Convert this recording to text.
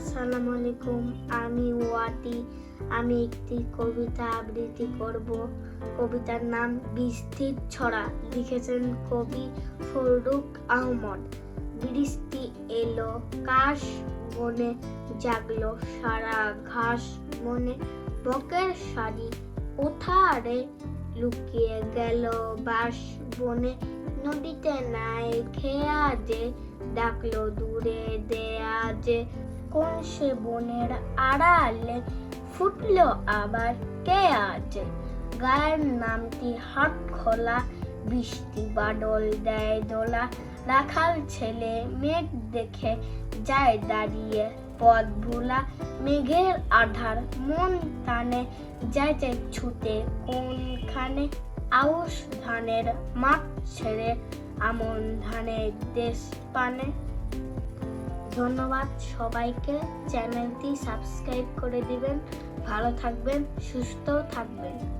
আসসালামু আলাইকুম আমি ওয়াটি আমি একটি কবিতা আবৃত্তি করব। কবিতার নাম বিস্তৃত ছড়া। লিখেছেন কবি ফরুক আহমদ। বৃষ্টি এলো, কাশ বনে জাগলো, সারা ঘাস বনে বকের শাড়ি কোথারে লুকিয়ে গেল বাস বনে। নদীতে নাই খেয়া যে ডাকলো দূরে দেয়া যে কোন বনের আড়ালে ফুটলো আবার কে আছে গায়ের নামটি হাট খোলা, বৃষ্টি বাদল দেয় দোলা। রাখাল ছেলে মেঘ দেখে যায় দাঁড়িয়ে পথ ভোলা। মেঘের আধার মন টানে, যায় যায় ছুটে কোনখানে? আউশ ধানের মাঠ ছেড়ে আমন ধানের দেশ পানে ধন্যবাদ সবাইকে। চ্যানেলটি সাবস্ক্রাইব করে দিবেন। ভালো থাকবেন সুস্থ থাকবেন।